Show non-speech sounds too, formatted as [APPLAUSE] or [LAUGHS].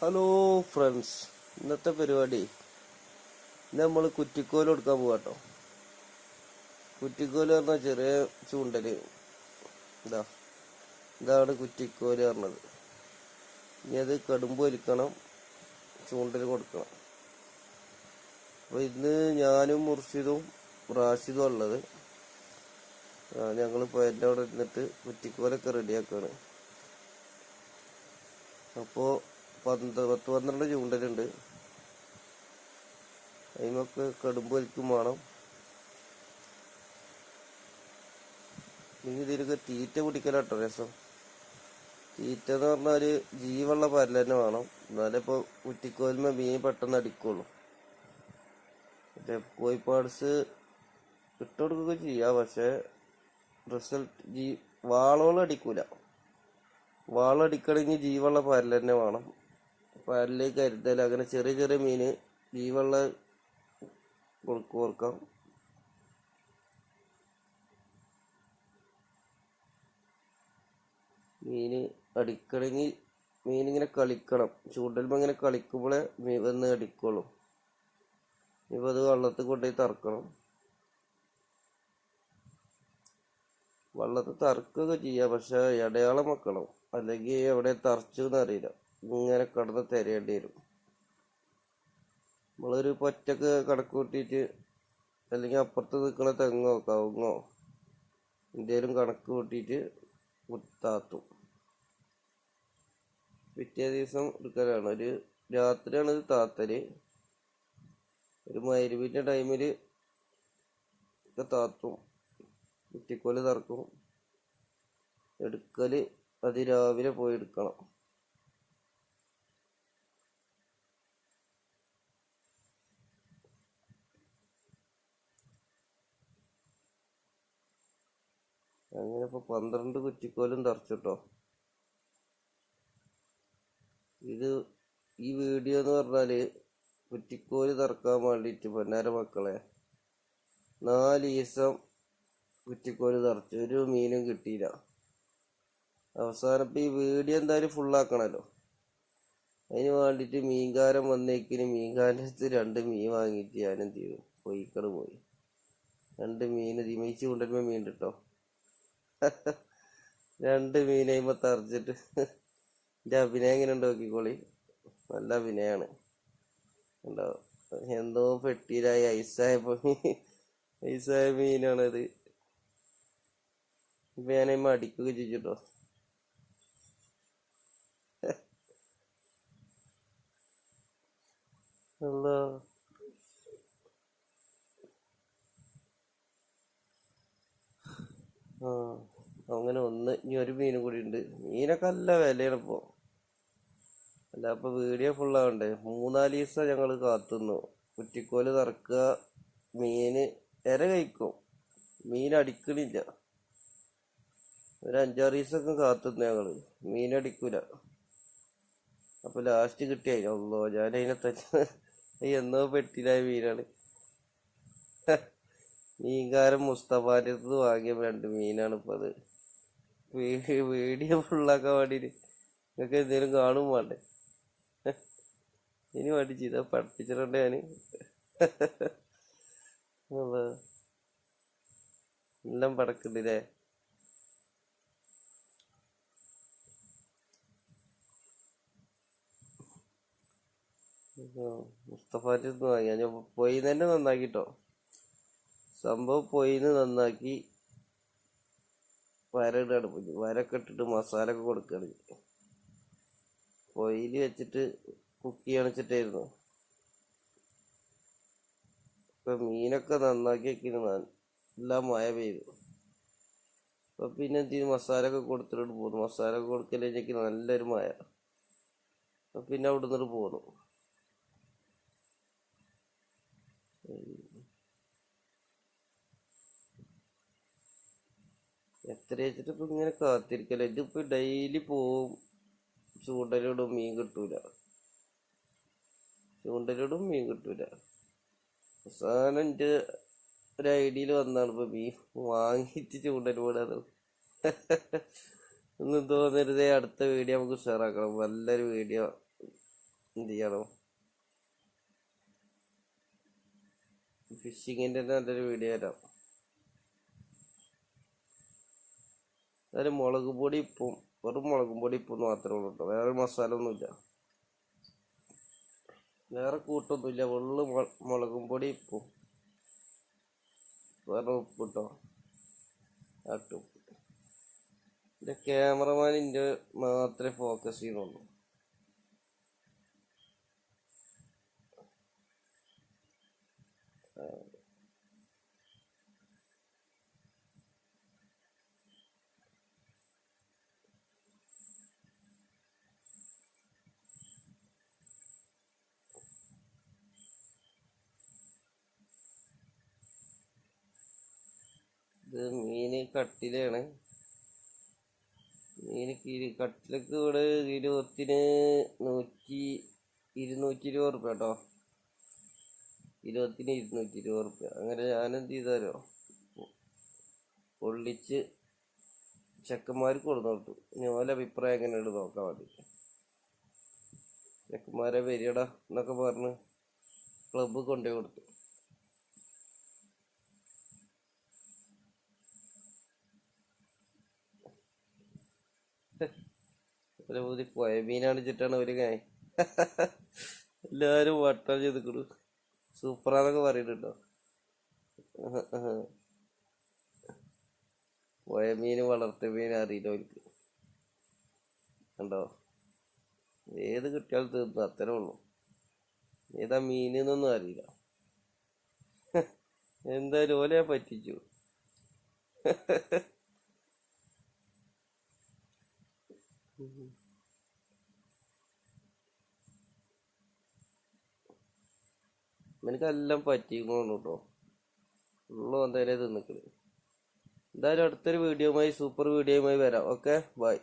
Hello friends ഇന്നത്തെ പരിപാടി. ഇന്ന് നമ്മൾ കുറ്റിക്കോൽ കൊടുക്കാൻ പോവാട്ടോ. കുറ്റിക്കോൽ പറഞ്ഞ ചെറിയ ചൂണ്ടൽ. ഇതാ. ഇതാണ് കുറ്റിക്കോൽ പറഞ്ഞത്. ഇനി അത് കടുമ്പ് വലിക്കണം ചൂണ്ടൽ കൊടുക്കണം. അപ്പൊ ഇന്ന് ഞാനും മുർഷിദും റാഷിദും ഉള്ളത്. ഞങ്ങൾ പോയതിന്റെ അവിടെ ഇരുന്നിട്ട് കുറ്റിക്കോലൊക്കെ റെഡിയാക്കാണ്. അപ്പോ പന്ത് പത്ത് പന്ത്രണ്ട് ചൂണ്ടലുണ്ട്. അതിനൊക്കെ കടുമ്പ് വലിക്കും വേണം. ഇനി ഇതിലൊക്കെ തീറ്റ കുടിക്കലാട്ടോ രസം. തീറ്റ എന്ന് പറഞ്ഞാൽ ജീവുള്ള പരൽ തന്നെ വേണം. എന്നാലേ ഇപ്പൊ കുറ്റിക്കോലുമ മീൻ പെട്ടെന്ന് അടിക്കുള്ളൂ. മറ്റേ കോഴിപ്പാട്സ് ഇട്ടുകൊടുക്കുകയൊക്കെ ചെയ്യാം. പക്ഷെ റിസൾട്ട് ജീ വാളോളം അടിക്കൂല. വാളടിക്കണമെങ്കിൽ ജീവുള്ള പരൽ തന്നെ വേണം. പരൽ കരുതൽ അങ്ങനെ ചെറിയ ചെറിയ മീന് ജീവുള്ള കൊടുക്കും മീന് അടിക്കണമെങ്കിൽ മീനിങ്ങനെ കളിക്കണം. ചൂണ്ടലുമ്പോൾ ഇങ്ങനെ കളിക്കുമ്പോഴേ മീൻ വന്ന് അടിക്കുള്ളൂ. ഇപ്പൊ അത് വെള്ളത്തിൽ കൊണ്ടുപോയി തറക്കണം വെള്ളത്തിൽ തറക്കുകയൊക്കെ ചെയ്യാം. പക്ഷെ ഇടയാളം വെക്കണം. അല്ലെങ്കിൽ എവിടെ തറച്ചു എന്നറിയില്ല ഇങ്ങനെ കിടന്ന് തിരയേണ്ടി വരും നമ്മളൊരു പൊറ്റക്ക് കണക്ക് അല്ലെങ്കിൽ അപ്പുറത്ത് നിൽക്കുന്ന തെങ്ങോ കവുങ്ങോ എന്തേലും കണക്ക് കൂട്ടിയിട്ട് കുത്താത്തും. പിറ്റേ ദിവസം എടുക്കലാണ്. ഒരു രാത്രിയാണ് ഇത് താത്തൽ. ഒരു മരുവിന്റെ ടൈമിൽ ഒക്കെ താത്തും കുറ്റിക്കോൽ തറക്കും. എടുക്കൽ അതിരാവിലെ പോയി എടുക്കണം. അങ്ങനെ ഇപ്പൊ പന്ത്രണ്ട് കുറ്റിക്കോലും തറച്ചിട്ടോ. ഇത് ഈ വീഡിയോ എന്ന് പറഞ്ഞാൽ കുറ്റിക്കോൽ തറക്കാൻ വേണ്ടിയിട്ട് പൊന്നാര മക്കളെ നാല് ദിവസം കുറ്റിക്കോൽ തറച്ചു. ഒരു മീനും കിട്ടിയില്ല അവസാനം ഈ വീഡിയോ എന്തായാലും ഫുള്ളാക്കണല്ലോ. അതിന് വേണ്ടിയിട്ട് മീൻകാരം വന്നേക്കിന് മീൻകാരന്റെ അടുത്ത് രണ്ട് മീൻ വാങ്ങിയിട്ട് ഞാൻ എന്ത് ചെയ്തു? കോയിക്കട് പോയി. രണ്ട് മീൻ തിമയിച്ച് കൊണ്ടുവരുമ്പോ മീൻ കിട്ടോ രണ്ട് മീനയുമ്പോ തറച്ചിട്ട് എന്റെ അഭിനയം എങ്ങനെ ഉണ്ട് നോക്കിക്കോളി. നല്ല അഭിനയാണ്. ഉണ്ടാവും എന്തോ പെട്ടിയിലായി. ഐസായപ്പോ ഐസായ മീനാണത്. ഇപ്പൊ ഞാൻ അതിന്മേൽ അടിക്കുകയൊക്കെ അങ്ങനെ ഒന്ന് ഇനി ഒരു മീനും കൂടി ഉണ്ട്. മീനൊക്കെ നല്ല വിലയാണ് ഇപ്പൊ. അല്ല അപ്പൊ വീഡിയോ ഫുള്ളാവണ്ടേ മൂന്നാൽ ദിവസം ഞങ്ങൾ കാത്തുന്നു. കുറ്റിക്കോൽ തറക്കുക മീന് ഇര കഴിക്കും. മീൻ അടിക്കണില്ല. ഒരു അഞ്ചാറ് ദിവസമൊക്കെ കാത്തുന്നു ഞങ്ങൾ മീൻ അടിക്കൂല. അപ്പൊ ലാസ്റ്റ് കിട്ടിയായില്ലോ ഞാൻ അതിനെ തന്നെ [LAUGHS] എന്നോ പെട്ടിലായ മീനാണ്. [LAUGHS] മീൻകാരൻ മുസ്തഫാന്റെ അടുത്ത് വാങ്ങിയ രണ്ട് മീനാണ് ഇപ്പോൾ അത്. വീഡിയോ ഫുള്ളാക്കാൻ വേണ്ടിട്ട് നിങ്ങൾക്ക് എന്തേലും കാണും വേണ്ടേ? ഇനി വേണ്ടി ചെയ്ത പഠിപ്പിച്ചിട്ടുണ്ട് അള്ളാ. എല്ലാം പടക്കുണ്ടല്ലേ അല്ലേ അടുത്ത് നന്നാക്കി ഞാൻ പോയി തന്നെ നന്നാക്കിട്ടോ. സംഭവം പോയിന്ന് നന്നാക്കി. വരയിടാണ് വരൊക്കെ ഇട്ടിട്ട് മസാല ഒക്കെ കൊടുക്കുകയാണ് പൊയിൽ വെച്ചിട്ട് കുക്ക് ചെയ്യണിച്ചിട്ടായിരുന്നു ഇപ്പൊ മീനൊക്കെ നന്നാക്കി വെക്കുന്നു എല്ലാം മഴ പെയ്തു. അപ്പൊ പിന്നെ എന്ത് മസാല ഒക്കെ കൊടുത്തിട്ട് പോന്നു. മസാല ഒക്കെ കൊടുക്കലേക്ക് നല്ലൊരു മഴ. പിന്നെ അവിടെ നിന്നിട്ട് പോന്നു. എത്ര വെച്ചിട്ട് ഇപ്പൊ ഇങ്ങനെ കാത്തിരിക്കല. ഇതിപ്പോ ഡെയിലി പോവും. ചൂണ്ടലിടും മീൻ കിട്ടൂല. ചൂണ്ടലിടും മീൻ കിട്ടൂല. അവസാനം എന്റെ ഒരു ഐഡിയയിൽ വന്നാണ് ഇപ്പൊ മീൻ വാങ്ങിച്ച് ചൂണ്ടൽ പോടാ ഒന്നും [LAUGHS] തോന്നരുതേ അടുത്ത വീഡിയോ നമുക്ക് ഷെയർ ആക്കണം. നല്ലൊരു വീഡിയോ എന്ത് ചെയ്യണം? ഫിഷിങ്ങിന്റെ നല്ലൊരു വീഡിയോ തരാം അതിൽ മുളക് പൊടി ഇപ്പം വെറും മുളകും പൊടി ഇപ്പം മാത്രമേ ഉള്ളൂ കേട്ടോ വേറെ മസാല ഒന്നുമില്ല വേറെ കൂട്ടൊന്നുമില്ല. വെള്ളു മുളകും പൊടി ഇപ്പം വേറെ ഉപ്പ് കേട്ടോ ആട്ടും എന്റെ ക്യാമറമാൻ എന്റെ മാത്രമേ ഫോക്കസ് ചെയ്യുന്നുള്ളൂ. ഇത് മീന് കട്ടിലാണ്. മീൻ കിരി കട്ടിലൊക്കെ ഇവിടെ കിലോത്തിന് നൂറ്റി ഇരുന്നൂറ്റി ഇരുപത് റുപ്യ കേട്ടോ. കിലോത്തിന് ഇരുന്നൂറ്റി ഇരുപത് റുപ്യ. അങ്ങനെ ഞാനെന്ത് ചെയ്താലോ പൊള്ളിച്ച് ചെക്കന്മാർക്ക് കൊടുത്തു കൊടുത്തു ഇനി ഓല അഭിപ്രായം എങ്ങനെയുണ്ട് നോക്കാൻ മതി ചെക്കന്മാരെ വരികടാ എന്നൊക്കെ പറഞ്ഞ് ക്ലബ്ബ് കൊണ്ടുപോയി കൊടുത്തു. ഒരു പുതിയ പോയ മീനാണ് ചിട്ടാണ് ഒരു കായ്. എല്ലാവരും വട്ടം ചെയ്തിക്കണു. സൂപ്പറാന്നൊക്കെ പറയുന്നുണ്ടോ പോയ മീന് വളർത്ത മീൻ അറിയില്ല അവർക്ക്. കണ്ടോ? ഏത് കിട്ടിയാലും തീർന്നു അത്രേ ഉള്ളൂ. ഏതാ മീനെന്നൊന്നും അറിയില്ല. എന്തായാലും ഓലെ പറ്റിച്ചു. എനിക്കെല്ലാം പറ്റിക്കണു കേട്ടോ ഉള്ളു എന്തായാലും തിന്നിക്കണ് എന്തായാലും അടുത്തൊരു വീഡിയോയുമായി സൂപ്പർ വീഡിയോയുമായി വരാം. Okay bye